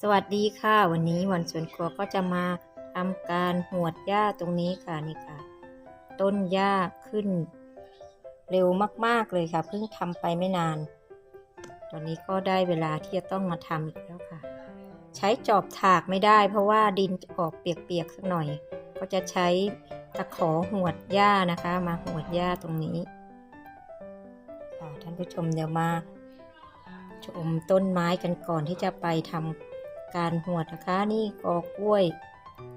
สวัสดีค่ะ วันนี้วันสวนครัวก็จะมาทำการหวดหญ้าตรงนี้ค่ะนี่ค่ะ ต้นหญ้าขึ้น เร็วมาก ๆ เลยค่ะ เพิ่งทำไปไม่นาน ตอนนี้ก็ได้เวลาที่จะต้องมาทำอีกแล้วค่ะ ใช้จอบถากไม่ได้ เพราะว่าดินออกเปียก ๆ สักหน่อย ก็จะใช้ตะขอหวดหญ้านะคะ มาหวดหญ้าตรงนี้ค่ะท่านผู้ชมเดี๋ยวมาชมต้นไม้กันก่อนที่จะไปทำ การหวดนะคะ นี่กอกล้วย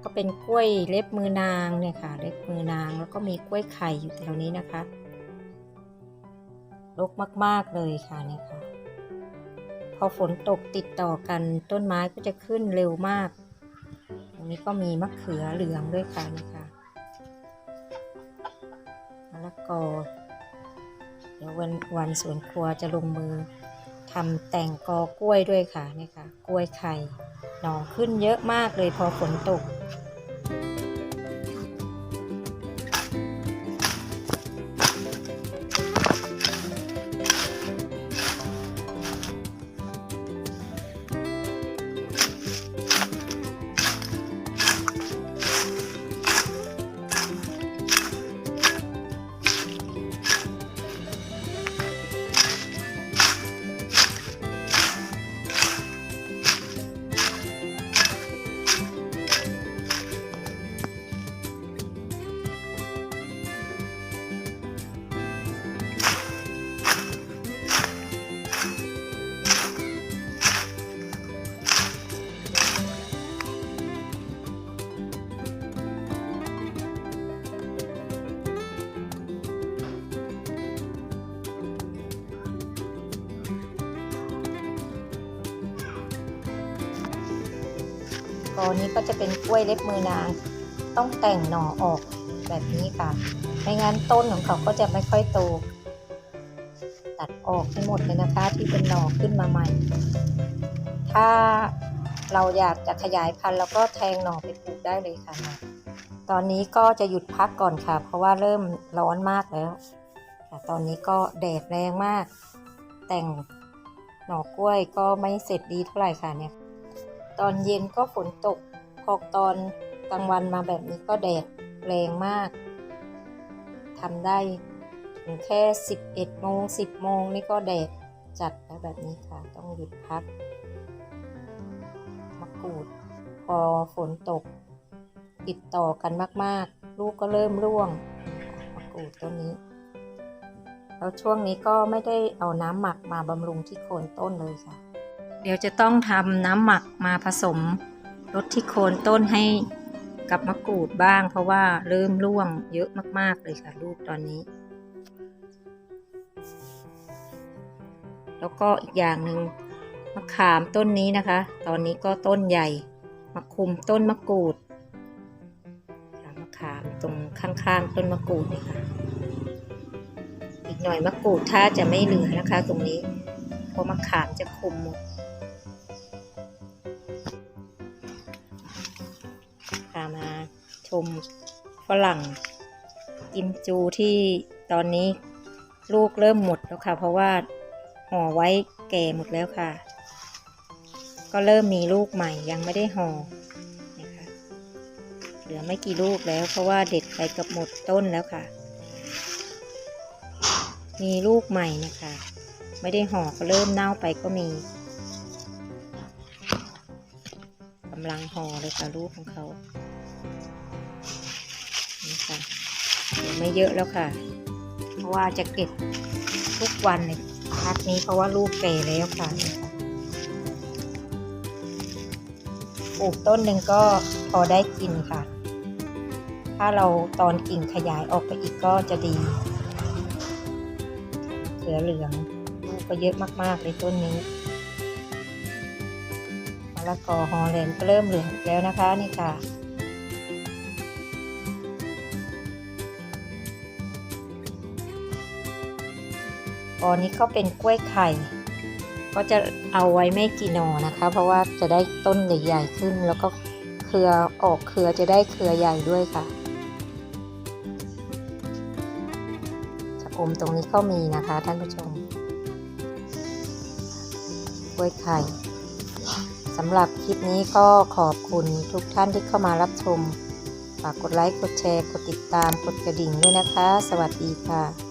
ก็เป็นกล้วยเล็บมือนางเนี่ยค่ะ เล็บมือนางแล้วก็มีกล้วยไข่อยู่แถวนี้นะคะรกมาก ๆ เลยค่ะเนี่ยค่ะ พอฝนตกติดต่อกันต้นไม้ก็จะขึ้นเร็วมากตรงนี้ก็มีมะเขือเหลืองด้วยค่ะนี่ค่ะมะละกอเดี๋ยววันวันสวนครัวจะลงมือ ทำแต่งกอกล้วยด้วยค่ะนี่ค่ะ กล้วยไข่หน่อขึ้นเยอะมากเลยพอฝนตก กอนี้ก็จะเป็นกล้วยเล็บมือนาง ต้องแต่งหน่อออกแบบนี้ค่ะ ไม่งั้นต้นของเขาก็จะไม่ค่อยโต ตัดออกให้หมดเลยนะคะ ที่เป็นหน่อขึ้นมาใหม่ ถ้าเราอยากจะขยายพันธุ์เราก็แทงหน่อไปปลูกได้เลยค่ะ ตอนนี้ก็จะหยุดพักก่อนค่ะ เพราะว่าเริ่มร้อนมากแล้วค่ตอนนี้ก็แดดแรงมาก แต่งหน่อกล้วยก็ไม่เสร็จดีเท่าไหร่ค่ะเนี่ย ตอนเย็นก็ฝนตก พอตอนกลางวันมาแบบนี้ก็แดดแรงมากทำได้ถึงแค่ 11 โมง 10 โมงนี่ก็แดดจัดแล้วแบบนี้ค่ะ ต้องหยุดพักมะกรูด พอฝนตก ติดต่อกันมากๆ ลูกก็เริ่มร่วงมะกรูดต้นนี้ แล้วช่วงนี้ก็ไม่ได้เอาน้ำหมักมาบำรุงที่โคนต้นเลยค่ะ ดี๋ยวจะต้องทำน้ำหมักมาผสมลดที่โคนต้นให้กับมะกรูดบ้าง เพราะว่าเริ่มร่วงเยอะมาก ๆ เลยค่ะลูกตอนนี้ แล้วก็อีกอย่างหนึ่งมะขามต้นนี้นะคะ ตอนนี้ก็ต้นใหญ่มาคุมต้นมะกรูดมะขามตรงข้างๆต้นมะกรูดนี่ค่ะอีกหน่อยมะกรูดถ้าจะไม่เหลือนะคะ ตรงนี้เพราะมะขามจะคุมหมด มฝรั่ง กิมจูที่ตอนนี้ลูกเริ่มหมดแล้วค่ะ เพราะว่าห่อไว้แก่หมดแล้วค่ะ ก็เริ่มมีลูกใหม่ยังไม่ได้ห่อนะคะเหลือไม่กี่ลูกแล้ว เพราะว่าเด็ดไปกับหมดต้นแล้วค่ะ มีลูกใหม่นะคะ ไม่ได้ห่อก็เริ่มเน่าไปก็มีกำลังห่อเลยค่ะลูกของเขา ค่ะไม่เยอะแล้วค่ะ เพราะว่าจะเก็บทุกวันเลยพักนี้เพราะว่าลูกแก่แล้วค่ะปลูกต้นหนึ่งก็พอได้กินค่ะ ถ้าเราตอนกิ่งขยายออกไปอีกก็จะดี เสือเหลืองลูกก็เยอะมากๆเลยต้นนี้มะละกอฮอลแลนด์เริ่มเหลืองแล้วนะคะนี่ค่ะ ตอนนี้ก็เป็นกล้วยไข่ ก็จะเอาไว้ไม่กี่หน่อนะคะ เพราะว่าจะได้ต้นใหญ่ๆขึ้น แล้วก็เครือออกเครือจะได้เครือใหญ่ด้วยค่ะอมตรงนี้ก็มีนะคะท่านผู้ชม กล้วยไข่สำหรับคลิปนี้ก็ขอบคุณทุกท่านที่เข้ามารับชม ฝากกดไลค์ กดแชร์ กดติดตาม กดกระดิ่งด้วยนะคะ สวัสดีค่ะ